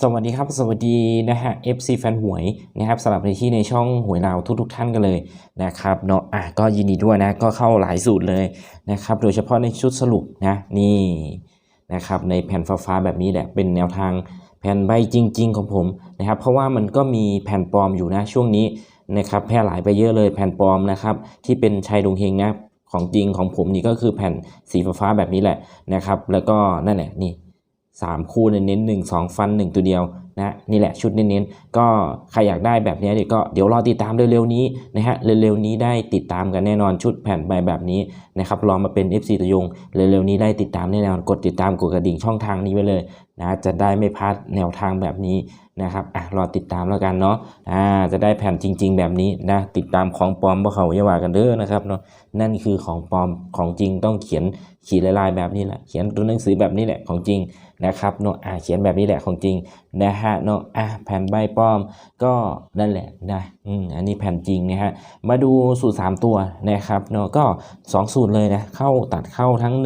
สวัสดีครับ สวัสดีนะฮะ FC แฟนหวยนะครับสำหรับในที่ในช่องหวยเราวทุกๆท่านกันเลยนะครับเนาะอะก็ยินดีด้วยนะก็เข้าหลายสูตรเลยนะครับโดยเฉพาะในชุดสรุปนะนี่นะครับในแผ่นฟ้าๆแบบนี้แหละเป็นแนวทางแผ่นใบจริง ๆ ของผมนะครับเพราะว่ามันก็มีแผ่นปลอมอยู่นะช่วงนี้นะครับแพร่หลายไปเยอะเลยแผ่นปลอมนะครับที่เป็นชัยดงเฮงนะของจริงของผมนี่ก็คือแผ่นสีฟ้าๆแบบนี้แหละนะครับแล้วก็นั่นแหละนี่ สามคู่เน้นๆหนึ่งสองฟันหนึ่งตัวเดียวนะนี่แหละชุดเน้นๆก็ใครอยากได้แบบนี้เดี๋ยวก็เดี๋ยวรอติดตามเร็วๆนี้นะฮะเร็วๆนี้ได้ติดตามกันแน่นอนชุดแผ่นใบแบบนี้นะครับลองมาเป็น FC ตัวยงเร็วๆนี้ได้ติดตามแน่นอนกดติดตามกดกระดิ่งช่องทางนี้ไว้เลยนะจะได้ไม่พลาดแนวทางแบบนี้นะครับอะรอติดตามแล้วกันเนาะอ่าจะได้แผ่นจริง ๆ แบบนี้นะติดตามของปลอมบ่เขาอย่าว่ากันเด้อนะครับเนาะนั่นคือของปลอมของจริงต้องเขียน ขีดลายๆแบบนี้แหละ เขียนตัวหนังสือแบบนี้แหละของจริงนะครับเนาะอ่าเขียนแบบนี้แหละของจริงนะฮะเนาะอ่าแผ่นใบปลอมก็นั่นแหละนะอืมอันนี้แผ่นจริงนะฮะมาดูสูตร 3 ตัวนะครับเนาะก็ 2 สูตรเลยนะเข้าตัดเข้าทั้ง 18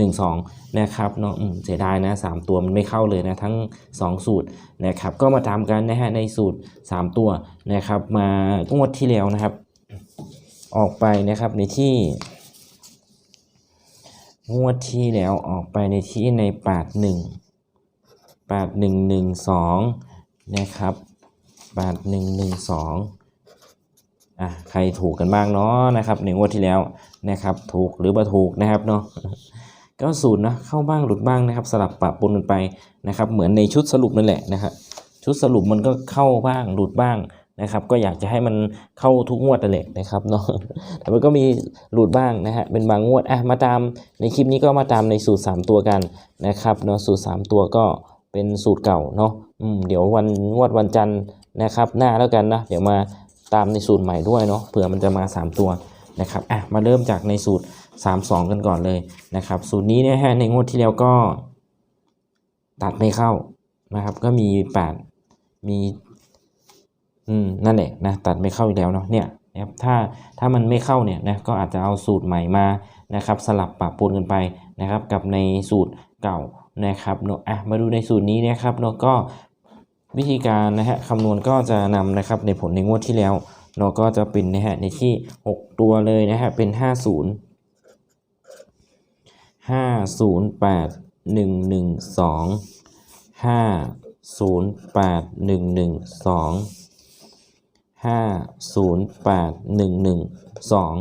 12 นะครับเนาะเสียดายนะ 3 ตัวมันไม่เข้าเลยนะทั้ง 2 สูตรนะครับก็มาตามกันนะฮะในสูตร 3 ตัวนะครับมางวดที่แล้วนะครับ ออกไปนะครับในที่ งวดที่แล้วออกไปในที่ในแปดหนึ่งแปดหนึ่งหนึ่งสองนะครับแปดหนึ่งหนึ่งสองอะใครถูกกันบ้างเนาะนะครับในงวดที่แล้วนะครับ ถูกหรือบ่ถูกนะครับเนาะก็ศูนย์นะเข้าบ้างหลุดบ้างนะครับ สลับปะปนกันไปนะครับ เหมือนในชุดสรุปนั่นแหละนะครับชุดสรุปมันก็เข้าบ้างหลุดบ้าง นะครับก็อยากจะให้มันเข้าทุกงวดนั่นแหละนะครับเนาะแต่มันก็มีหลุดบ้างนะฮะเป็นบางงวดอะมาตามในคลิปนี้ก็มาตามในสูตร 3 ตัวกันนะครับเนาะสูตร 3 ตัวก็เป็นสูตรเก่าเนาะอืมเดี๋ยววันงวดวันจันทร์นะครับ หน้าแล้วกันนะเดี๋ยวมาตามในสูตรใหม่ด้วยเนาะเผื่อมันจะมา 3 ตัวนะครับอะมาเริ่มจากในสูตร 3 2 กันก่อนเลยนะครับ สูตรนี้นี่ยฮะในงวดที่แล้วก็ ตัดไม่เข้านะครับ ก็มี 8 มี อืมนั่นแหละนะตัดไม่เข้าอีกแล้วเนาะเนี่ยนะครับถ้าถ้ามันไม่เข้าเนี่ยนะก็อาจจะเอาสูตรใหม่มานะครับ สลับปะปนกันไปนะครับ กับในสูตรเก่านะครับเนาะอะมาดูในสูตรนี้นะครับเนาะก็วิธีการนะฮะคำนวณก็จะนำนะครับในผลในงวดที่แล้วเนาะก็จะเป็นนะฮะในที่ 6 ตัวเลยนะฮะเป็น 50 508 112 508 112 ห้าศูนย์แปดหนึ่งหนึ่งสอง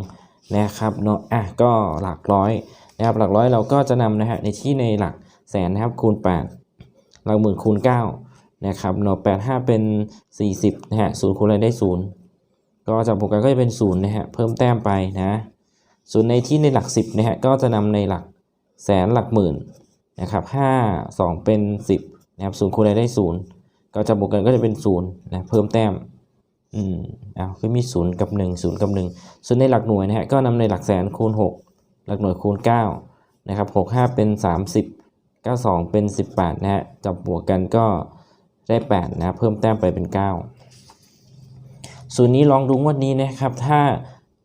นะครับเนาะอะก็หลักร้อยนะครับหลักร้อยเราก็จะนำนะฮะในที่ในหลักแสนนะครับคูณ 8 หลักหมื่นคูณ9นะครับเนาะแปดห้าเป็น 40นะฮะศูนย์คูณอะไรได้ศูนย์ก็จากบวกกันก็จะเป็นศูนย์นะฮะเพิ่มแต้มไปนะส่วนในที่ในหลัก 10นะฮะก็จะนำในหลักแสนหลักหมื่นนะครับห้าสองเป็น 10นะครับศูนย์คูณอะไรได้ศูนย์ก็จะบวกกันก็จะเป็นศูนย์นะเพิ่มแต้ม อืมอ้าวคือมีศูนย์กับหนึ่งศูนย์กับหนึ่งส่วนในหลักหน่วยนะฮะก็นำในหลักแสนคูณหกหลักหน่วยคูณเก้านะครับหกห้าเป็นสามสิบเก้าสองเป็นสิบแปดนะฮะจับบวกกันก็ได้แปดนะเพิ่มแต้มไปเป็นเก้าส่วนนี้ลองดูงวดนี้นะครับ ถ้า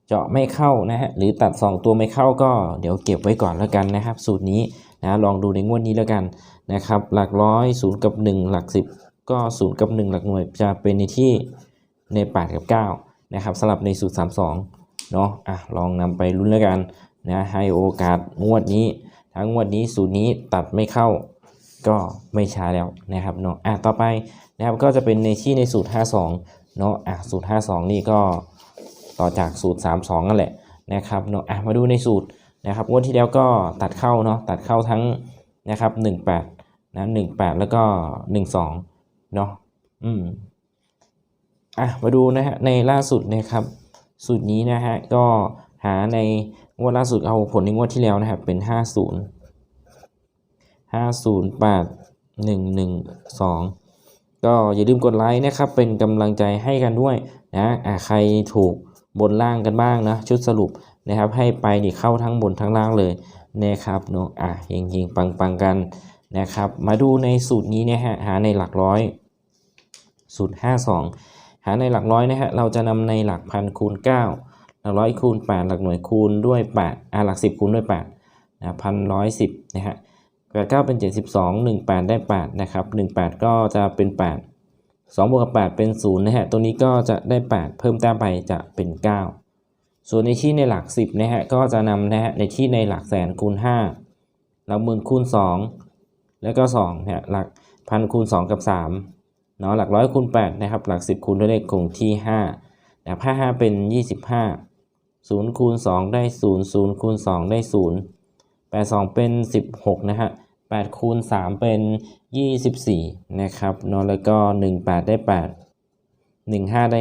เจาะไม่เข้านะฮะหรือตัด 2 ตัวไม่เข้าก็เดี๋ยวเก็บไว้ก่อนแล้วกันนะครับ สูตรนี้นะลองดูในงวดนี้แล้วกันนะครับ หลักร้อยศูนย์กับ 1 หลัก 10 ก็ศูนย์กับ 1 หลักหน่วยจะเป็นในที่ ใน 8 กับ 9 นะครับสำหรับในสูตร 32 เนาะอะลองนำไปลุ้นแล้วกันนะให้โอกาสงวดนี้ ทั้งงวดนี้สูตรนี้ตัดไม่เข้าก็ไม่ช้าแล้วนะครับเนาะอะต่อไปนะครับก็จะเป็นในที่ในสูตร 52 เนาะอะสูตร 52 นี่ก็ต่อจากสูตร 32 นั่นแหละนะครับเนาะอะมาดูในสูตรนะครับงวดที่แล้วก็ตัดเข้าเนาะตัดเข้าทั้งนะครับ 18นะ18 แล้วก็ 12 เนาะอืม อะมาดูนะฮะในล่าสุดนะครับสูตรนี้นะฮะก็หาในงวดล่าสุดเอาผลในงวดที่แล้วนะครับเป็น 50 508 112 ก็อย่าลืมกดไลค์นะครับเป็นกำลังใจให้กันด้วยนะอะใครถูกบนล่างกันบ้างนะชุดสรุปนะครับให้ไปนี่เข้าทั้งบนทั้งล่างเลยนะครับเนาะอะเฮงๆปังๆกันนะครับ มาดูในสูตรนี้นะฮะหาในหลักร้อย สูตร 52 หาในหลักร้อยนะฮะเราจะนำในหลักพันคูณ 9 หลักร้อยคูณ 8 หลักหน่วยคูณด้วย8อะหลัก 10 คูณด้วย8นะพันร้อยสิบนะฮะแปดเก้าเป็น 72 18 ได้ 8 นะครับ 18 ก็จะเป็น 8 2บวกกับ 8 เป็น0นะฮะตัวนี้ก็จะได้ 8 เพิ่มแต้มไปจะเป็น 9 ส่วนในที่ในหลัก 10นะฮะก็จะนำนะฮะในที่ในหลักแสนคูณ 5 หลักหมื่นคูณ 2 แล้วก็2นะฮะหลักพันคูณ 2 กับ 3 เนาะหลักร้อยคูณ8นะครับหลัก 10 คูณด้วยเลขคงที่5นะครับ5 5 เป็น 25 0คูณ2ได้ 0 0คูณ2ได้ 0 8 2 เป็น 16 นะฮะ8คูณ3เป็น 24 นะครับเนาะแล้วก็ 1 8 ได้ 8 1 5 ได้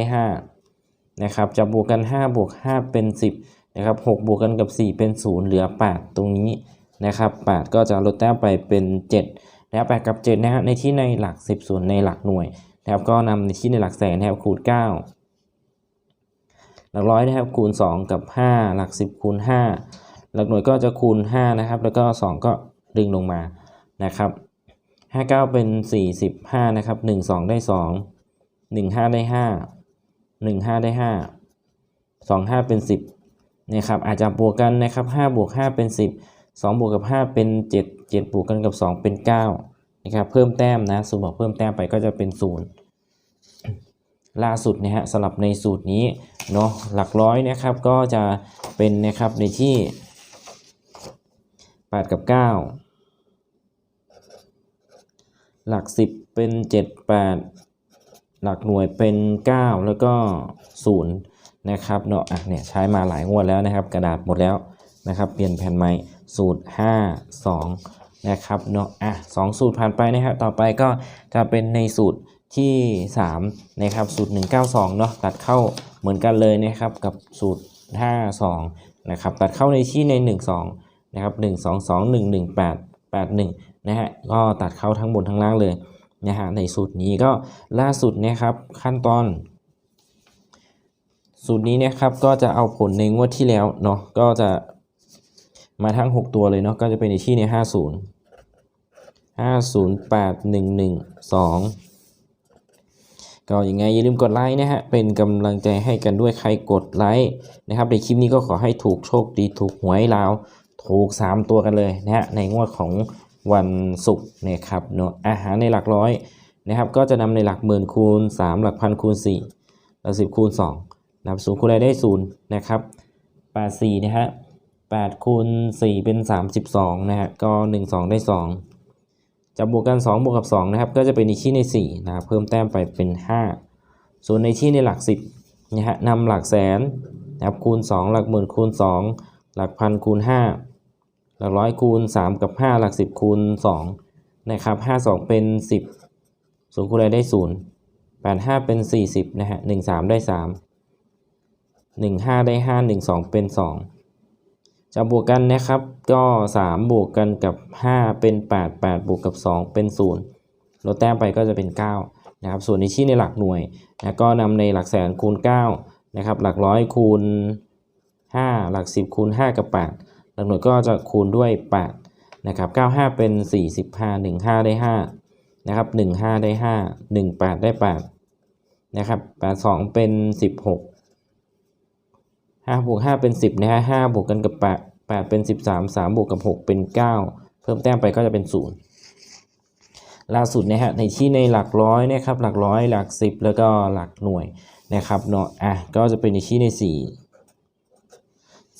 5 นะครับจะบวกกัน 5 บวก 5 เป็น 10 นะครับ 6 บวกกันกับ 4 เป็น 0 เหลือ 8 ตรงนี้นะครับ 8 ก็จะลดแต้มไปเป็น 7 นะครับ8กับ7นะฮะในที่ในหลัก10ส่วนในหลักหน่วยนะครับก็นำในที่ในหลักแสนนะครับคูณ9หลักร้อยนะครับคูณ 2 กับ 5 หลัก 10 คูณ 5 หลักหน่วยก็จะคูณ 5 นะครับ แล้วก็ 2 ก็ดึงลงมานะครับ 59 เป็น 45 นะครับ 1 2 ได้ 2 1 5 ได้ 5 1 5 ได้ 5 2 5 เป็น 10นะครับอาจจะบวกกันนะครับ5บวก5เป็น 10 2บวกกับ 5 เป็น 7 7บวกกันกับ 2 เป็น9นะครับเพิ่มแต้มนะสูตรบอกเพิ่มแต้มไปก็จะเป็น 0 ล่าสุดนะฮะสำหรับในสูตรนี้เนาะหลักร้อยนะครับก็จะเป็นนะครับในที่ 8 กับ 9 หลัก 10 เป็น 7 8 หลักหน่วยเป็น 9 แล้วก็ 0 นะครับเนาะอะเนี่ยใช้มาหลายงวดแล้วนะครับ กระดาษหมดแล้วนะครับ เปลี่ยนแผ่นใหม่ สูตร 5 2 นะครับเนาะอะสองสูตรผ่านไปนะครับต่อไปก็จะเป็นในสูตรที่ 3 นะครับสูตร 192 เนาะตัดเข้าเหมือนกันเลยนะครับกับสูตร 52 นะครับตัดเข้าในที่ใน 12 นะครับ 1 2 2 1 1 8 8 1 นะฮะก็ตัดเข้าทั้งบนทั้งล่างเลยนะฮะในสูตรนี้ก็ล่าสุดนะครับขั้นตอน สูตรนี้นะครับก็จะเอาผลในงวดที่แล้วเนาะก็จะ มาทั้ง 6 ตัวเลยเนาะก็จะเป็นในที่ใน50 50 8 1 1 2 ก็ยังไงอย่าลืมกดไลค์นะฮะเป็นกำลังใจให้กันด้วยใครกดไลค์นะครับในคลิปนี้ก็ขอให้ถูกโชคดีถูกหวยลาว ถูก 3 ตัวกันเลยนะฮะในงวดของวันศุกร์นะครับเนาะอาหารในหลักร้อยนะครับก็จะนำในหลักหมื่นคูณ 3 หลักพันคูณ4หลัก10คูณ2นะครับศูนย์คูณอะไรได้0นะครับ84นะฮะ 8คูณ4เป็น 32นะฮะก็ 1 2 ได้ 2จะบวกกัน 2 บวกกับ2นะครับก็จะเป็นในที่ใน4นะครับเพิ่มแต้มไปเป็น 5 ส่วนในที่ในหลัก 10นะฮะนำหลักแสนนะครับคูณ 2 หลักหมื่นคูณ 2 หลักพันคูณ 5 หลักร้อยคูณ 3 กับ 5 หลัก 10 คูณ2นะครับ5 2 เป็น 10ศูนย์คูณอะไรได้ 0 8 5 เป็น 40นะฮะ1 3 ได้ 3 1 5 ได้ 5 1 2 เป็น 2 จะบวกกันนะครับ ก็ 3 บวกกันกับ 5 เป็น 8 8 บวกกับ 2 เป็น 0 ลดแต้มไปก็จะเป็น 9 นะครับ ส่วนในที่ในหลักหน่วยนะก็นำในหลักแสนคูณ 9 นะครับ หลักร้อยคูณ 5 หลัก 10 คูณ 5 กับ 8 หลักหน่วยก็จะคูณด้วย 8 นะครับ 95 เป็น 45 15 ได้ 5 นะครับ 15 ได้ 5 18 ได้ 8 นะครับ 82 เป็น 16 5บวก5เป็น 10 นะฮะ5บวกกันกับ8 8 เป็น 13 3 บวกกับ 6 เป็น 9 เพิ่มแต้มไปก็จะเป็น 0 ล่าสุดนะฮะในที่ในหลักร้อยนะครับหลักร้อยหลัก 10 แล้วก็หลักหน่วยนะครับเนาะอะก็จะเป็นในที่ใน 4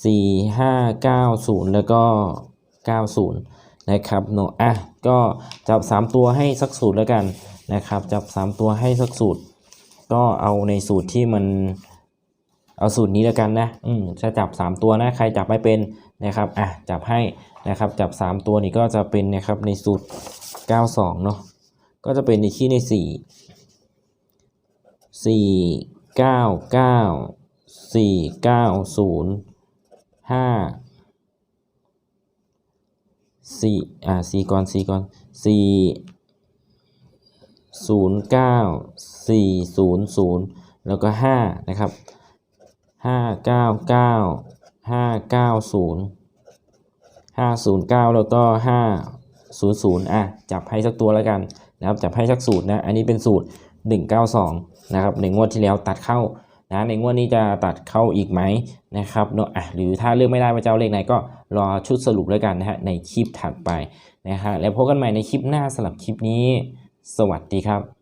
4 5 9 0 แล้วก็ 90 นะครับเนาะอะก็จับ 3 ตัวให้สักสูตรแล้วกันนะครับจับ 3 ตัวให้สักสูตร ก็เอาในสูตรที่มัน เอาสูตรนี้แล้วกันนะ อืมจะจับ 3 ตัวนะ ใครจับไม่เป็นนะครับ อะ จับให้นะครับ จับ 3 ตัวนี้ก็จะเป็นนะครับในสูตร 92 เนาะ ก็จะเป็นในที่ใน 4 4 9 9 4 9 0 5 4อ่า4ก่อน4ก่อน4 0 9 4 0 0 แล้วก็ 5 นะครับ ห้าเก้าเก้าห้าเก้าศูนย์509แล้วก็500อะจับให้สักตัวแล้วกันนะครับจับให้สักสูตรนะอันนี้เป็นสูตร 192นะครับในงวดที่แล้วตัดเข้านะในงวดนี้จะตัดเข้าอีกไหมนะครับเนาะอะหรือถ้าเลือกไม่ได้ว่าจะเอาเลขไหนก็รอชุดสรุปแล้วกันนะฮะในคลิปถัดไปนะฮะแล้วพบกันใหม่ในคลิปหน้าสำหรับคลิปนี้ สวัสดีครับ